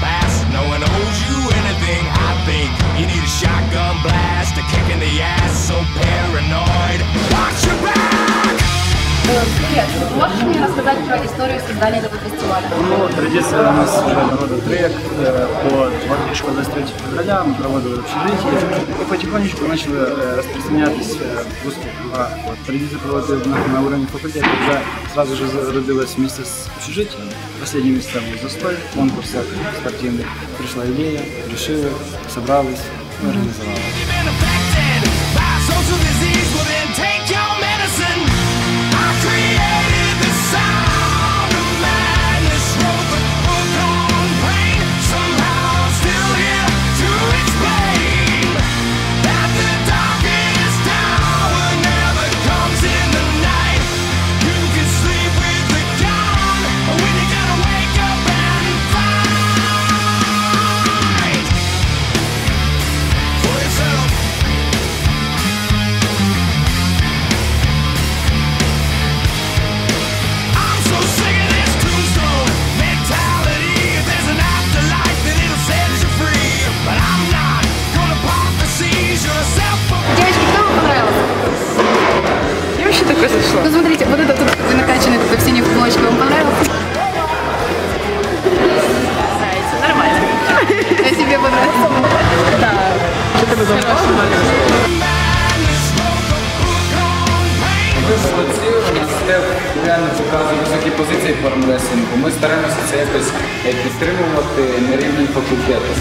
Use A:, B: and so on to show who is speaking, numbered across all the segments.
A: the. No one owes you anything, I think. You need a shotgun blast, a kick in the ass, so paranoid. Watch your back!
B: Привет, рассказать про историю создания этого фестиваля?
C: Ну, традиция у нас уже народа трек. Э, По 23 февраля мы проводили в общежитии. И потихонечку начали э, распространятись э, в узких кругах. Вот. Традиция проводить на, на уровне факультета уже сразу же зародилась вместе с общежитием. Последние месяца был застой, конкурсах спортивных. Пришла идея, решили, собрались, организовали.
B: Я вообще такое зашла. Ну, смотрите, вот этот тут вы накачанный тут в синей футболочке, вам понравился? Нравится, нормально. А тебе понравился? madness,
A: wrote the book on pain.
D: Ви молодці, у нас Степ реально показує високі позиції в фармресінгу. Ми стараємося це якось е, підтримувати на рівні факультету.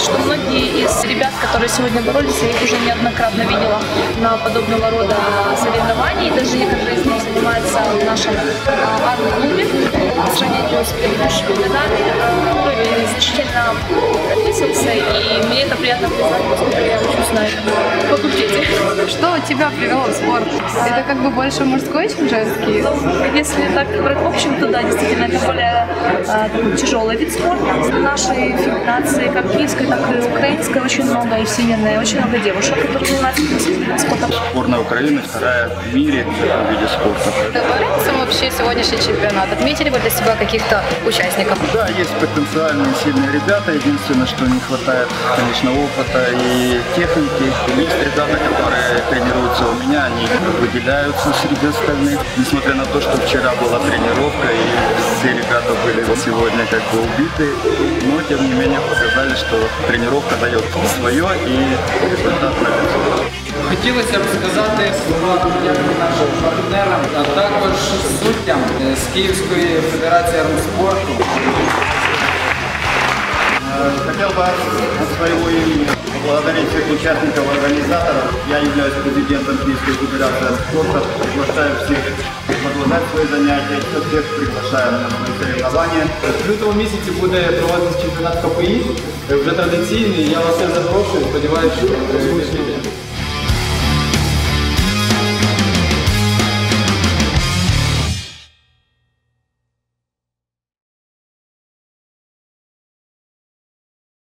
E: Сказать, что многие из ребят, которые сегодня боролись, я их уже неоднократно видела на подобного рода соревнований. Даже некоторые из них занимаются в нашем а, армии-клубе. По сравнению с предыдущими годами а, уровень значительно повысился, и мне это приятно признать, поскольку я учусь на этом факультете.
B: Что тебя привело в спорт? Это как бы больше мужской, чем женский?
E: Если так брать в общем, то да, действительно, это более а, такой тяжелый вид спорта. В нашей федерации, как киевской, так и украинской, очень много и Вселенной, очень много девушек, которые занимаются этим спорта.
F: Сборная Украины вторая в мире в этом виде спорта.
B: Понравился вообще сегодняшний чемпионат? Отметили вы для себя каких-то участников?
F: Да, есть потенциальные сильные ребята. Единственное, что не хватает, конечно, опыта и техники. Есть ребята, которые тренируются у меня, они выделяются среди остальных. Несмотря на то, что вчера была тренировка и все ребята были сегодня как бы убиты, но тем не менее показали, что тренировка дает свое и результат налицо.
D: Хотілося б сказати слова подяки нашим партнерам, а також суддям е, з Київської федерації армспорту.
F: Э, Хотел бы от своего поблагодарить всех участников, организаторов. Я являюсь президентом Киевской федерации спорта. Приглашаю всех продолжать свои занятия. Всех приглашаем на свои соревнования.
D: В лютому місяці буде проводитися чемпіонат КПІ, вже традиційний. Я вас всіх запрошую, сподіваюся, що ви